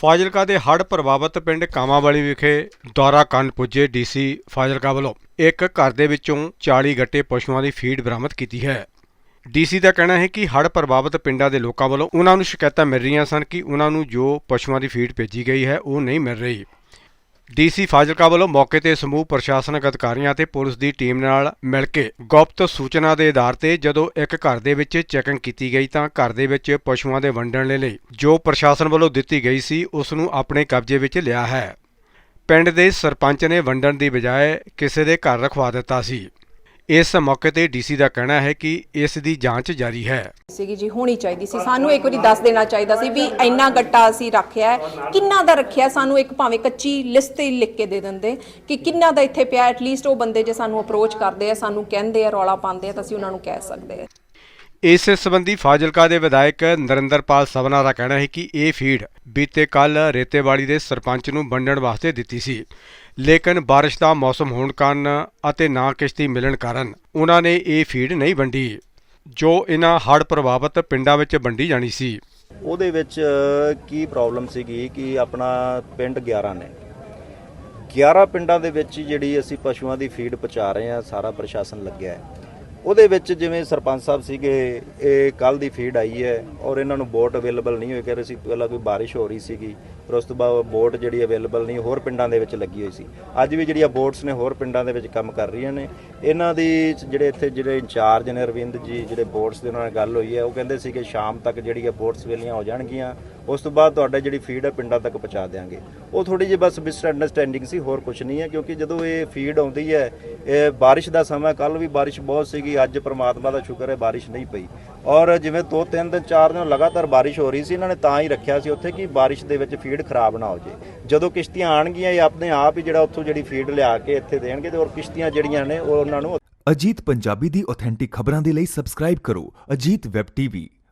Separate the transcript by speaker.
Speaker 1: ਫਾਜ਼ਿਲਕਾ ਦੇ ਹੜ੍ਹ ਪ੍ਰਭਾਵਿਤ ਪਿੰਡ ਕਾਮਾਵਾਲੀ ਵਿਖੇ ਦੌਰਾ ਕਰਨ ਪੁੱਜੇ ਡੀਸੀ ਫਾਜ਼ਿਲਕਾ ਵੱਲੋਂ ਇੱਕ ਘਰ ਦੇ ਵਿੱਚੋਂ 40 ਗੱਟੇ ਪਸ਼ੂਆਂ ਦੀ ਫੀਡ ਬਰਾਮਦ ਕੀਤੀ ਹੈ। ਡੀਸੀ ਦਾ ਕਹਿਣਾ ਹੈ ਕਿ ਹੜ੍ਹ ਪ੍ਰਭਾਵਿਤ ਪਿੰਡਾਂ ਦੇ ਲੋਕਾਂ ਵੱਲੋਂ ਉਹਨਾਂ ਨੂੰ ਸ਼ਿਕਾਇਤਾਂ ਮਿਲ ਰਹੀਆਂ ਸਨ ਕਿ ਉਹਨਾਂ ਨੂੰ ਜੋ ਪਸ਼ੂਆਂ ਦੀ ਫੀਡ ਭੇਜੀ ਗਈ ਹੈ, ਉਹ ਨਹੀਂ ਮਿਲ ਰਹੀ। ਡੀਸੀ ਫਾਜ਼ਿਲਕਾ ਵੱਲੋਂ ਮੌਕੇ ਤੇ ਸਮੂਹ ਪ੍ਰਸ਼ਾਸਨਿਕ ਅਧਿਕਾਰੀਆਂ ਅਤੇ ਪੁਲਿਸ ਦੀ ਟੀਮ ਨਾਲ ਮਿਲ ਕੇ ਗੁਪਤ ਸੂਚਨਾ ਦੇ ਆਧਾਰ ਤੇ ਜਦੋਂ ਇੱਕ ਘਰ ਦੇ ਵਿੱਚ ਚੈਕਿੰਗ ਕੀਤੀ ਗਈ ਤਾਂ ਘਰ ਦੇ ਵਿੱਚ ਪਸ਼ੂਆਂ ਦੇ ਵੰਡਣ ਦੇ ਲਈ ਜੋ ਪ੍ਰਸ਼ਾਸਨ ਵੱਲੋਂ ਦਿੱਤੀ ਗਈ ਸੀ, ਉਸ ਨੂੰ ਆਪਣੇ ਕਬਜ਼ੇ ਵਿੱਚ ਲਿਆ ਹੈ। ਪਿੰਡ ਦੇ ਸਰਪੰਚ ਨੇ ਵੰਡਣ ਦੀ ਬਜਾਏ ਕਿਸੇ ਦੇ ਘਰ ਰਖਵਾ ਦਿੱਤਾ ਸੀ। ਇਸ ਮੌਕੇ ਤੇ ਡੀਸੀ ਦਾ ਕਹਿਣਾ ਹੈ ਕਿ ਇਸ ਦੀ ਜਾਂਚ ਜਾਰੀ ਹੈ।
Speaker 2: ਸੀਗੀ ਜੀ, ਹੋਣੀ ਚਾਹੀਦੀ ਸੀ। ਸਾਨੂੰ ਇੱਕ ਵਾਰੀ ਦੱਸ ਦੇਣਾ ਚਾਹੀਦਾ ਸੀ ਵੀ ਇੰਨਾ ਗੱਟਾ ਅਸੀਂ ਰੱਖਿਆ ਹੈ। ਕਿੰਨਾ ਦਾ ਰੱਖਿਆ ਸਾਨੂੰ ਇੱਕ ਭਾਵੇਂ ਕੱਚੀ ਲਿਸਟ ਤੇ ਲਿਖ ਕੇ ਦੇ ਦਿੰਦੇ ਕਿ ਕਿੰਨਾ ਦਾ ਇੱਥੇ ਪਿਆ ਐਟਲੀਸਟ ਉਹ ਬੰਦੇ ਜੇ ਸਾਨੂੰ ਅਪਰੋਚ ਕਰਦੇ ਆ, ਸਾਨੂੰ ਕਹਿੰਦੇ ਆ, ਰੌਲਾ ਪਾਉਂਦੇ ਆ, ਤਾਂ ਅਸੀਂ ਉਹਨਾਂ ਨੂੰ ਕਹਿ ਸਕਦੇ ਆ।
Speaker 1: ਇਸ ਸੰਬੰਧੀ ਫਾਜ਼ਿਲਕਾ ਦੇ ਵਿਧਾਇਕ ਨਰਿੰਦਰਪਾਲ ਸਵਨਾ ਦਾ ਕਹਿਣਾ ਹੈ ਕਿ ਇਹ ਫੀਡ ਬੀਤੇ ਕੱਲ ਰੇਤੇਵਾੜੀ ਦੇ ਸਰਪੰਚ ਨੂੰ ਵੰਡਣ ਵਾਸਤੇ ਦਿੱਤੀ ਸੀ। ਲੇਕਿਨ ਬਾਰਿਸ਼ ਦਾ ਮੌਸਮ ਹੋਣ ਕਾਰਨ ਅਤੇ ਨਾ ਕਿਸ਼ਤੀ ਮਿਲਣ ਕਾਰਨ ਉਹਨਾਂ ਨੇ ਇਹ ਫੀਡ ਨਹੀਂ ਵੰਡੀ, ਜੋ ਇਹਨਾਂ ਹੜ੍ਹ ਪ੍ਰਭਾਵਿਤ ਪਿੰਡਾਂ ਵਿੱਚ ਵੰਡੀ ਜਾਣੀ ਸੀ।
Speaker 3: ਉਹਦੇ ਵਿੱਚ ਕੀ ਪ੍ਰੋਬਲਮ ਸੀਗੀ ਕਿ ਆਪਣਾ ਪਿੰਡ 11 ਨੇ। 11 ਪਿੰਡਾਂ ਦੇ ਵਿੱਚ ਜਿਹੜੀ ਅਸੀਂ ਪਸ਼ੂਆਂ ਦੀ ਫੀਡ ਪਹੁੰਚਾ ਰਹੇ ਹਾਂ, ਸਾਰਾ ਪ੍ਰਸ਼ਾਸਨ ਲੱਗਿਆ ਹੈ। ਉਹਦੇ ਵਿੱਚ ਜਿਵੇਂ ਸਰਪੰਚ ਸਾਹਿਬ ਸੀਗੇ, ਇਹ ਕੱਲ ਦੀ ਫੀਡ ਆਈ ਹੈ ਔਰ ਇਹਨਾਂ ਨੂੰ ਬੋਟ ਅਵੇਲੇਬਲ ਨਹੀਂ ਹੋਈ ਕਿ ਅਸੀਂ ਪਹਿਲਾਂ ਕੋਈ ਬਾਰਿਸ਼ ਹੋ ਰਹੀ ਸੀਗੀ, ਫਿਰ ਉਸ ਤੋਂ ਬਾਅਦ ਬੋਟ ਜਿਹੜੀ ਅਵੇਲੇਬਲ ਨਹੀਂ, ਹੋਰ ਪਿੰਡਾਂ ਦੇ ਵਿੱਚ ਲੱਗੀ ਹੋਈ ਸੀ। ਅੱਜ ਵੀ ਜਿਹੜੀਆਂ ਬੋਟਸ ਨੇ ਹੋਰ ਪਿੰਡਾਂ ਦੇ ਵਿੱਚ ਕੰਮ ਕਰ ਰਹੀਆਂ ਨੇ। ਇਹਨਾਂ ਦੀ ਜਿਹੜੇ ਇੱਥੇ ਜਿਹੜੇ ਇੰਚਾਰਜ ਨੇ ਰਵਿੰਦ ਜੀ, ਜਿਹੜੇ ਬੋਟਸ ਦੇ ਉਹਨਾਂ ਨਾਲ ਗੱਲ ਹੋਈ ਹੈ, ਉਹ ਕਹਿੰਦੇ ਸੀ ਕਿ ਸ਼ਾਮ ਤੱਕ ਜਿਹੜੀਆਂ ਬੋਟਸ ਵੇਲੀਆਂ ਹੋ ਜਾਣਗੀਆਂ ਉਸ ਤੋਂ ਬਾਅਦ ਤੁਹਾਡਾ ਜਿਹੜੀ ਫੀਡ ਹੈ ਪਿੰਡਾਂ ਤੱਕ ਪਹੁੰਚਾ ਦੇਵਾਂਗੇ ਉਹ ਥੋੜੀ ਜਿਹੀ ਬਸ ਮਿਸ ਅੰਡਰਸਟੈਂਡਿੰਗ ਸੀ, ਹੋਰ ਕੁਝ ਨਹੀਂ ਹੈ, ਕਿਉਂਕਿ ਜਦੋਂ ਇਹ ਫੀਡ ਆਉਂਦੀ ਹੈ, ਇਹ ਬਾਰਿਸ਼ ਦਾ ਸਮਾਂ ਕੱਲ ਵੀ ਬਾਰਿਸ਼ ਬਹੁਤ ਸੀਗੀ, ਅੱਜ ਪ੍ਰਮਾਤਮਾ ਦਾ ਸ਼ੁਕਰ ਹੈ ਬਾਰਿਸ਼ ਨਹੀਂ ਪਈ। ਔਰ ਜਿਵੇਂ ਦੋ ਤਿੰਨ ਦਿਨ, ਚਾਰ ਦਿਨ ਲਗਾਤਾਰ ਬਾਰਿਸ਼ ਹੋ ਰਹੀ ਸੀ, ਇਹਨਾਂ ਨੇ ਤਾਂ ਹੀ ਰੱਖਿਆ ਸੀ ਉੱਥੇ ਕਿ ਬਾਰਿਸ਼ ਦੇ ਵਿੱਚ ਫੀਡ ਖਰਾਬ ਨਾ ਹੋ ਜੇ ਜਦੋਂ ਕਿਸ਼ਤੀਆਂ ਆਣਗੀਆਂ ਇਹ ਆਪਣੇ ਆਪ ਹੀ ਜਿਹੜਾ ਉੱਥੋਂ ਜਿਹੜੀ ਫੀਡ ਲਿਆ ਕੇ ਇੱਥੇ ਦੇਣਗੇ ਤੇ ਔਰ ਕਿਸ਼ਤੀਆਂ ਜਿਹੜੀਆਂ ਨੇ, ਉਹ ਉਹਨਾਂ ਨੂੰ
Speaker 4: ਅਜੀਤ ਪੰਜਾਬੀ ਦੀ ਆਥੈਂਟਿਕ ਖਬਰਾਂ ਦੇ ਲਈ ਸਬਸਕ੍ਰਾਈਬ ਕਰੋ। Ajit web TV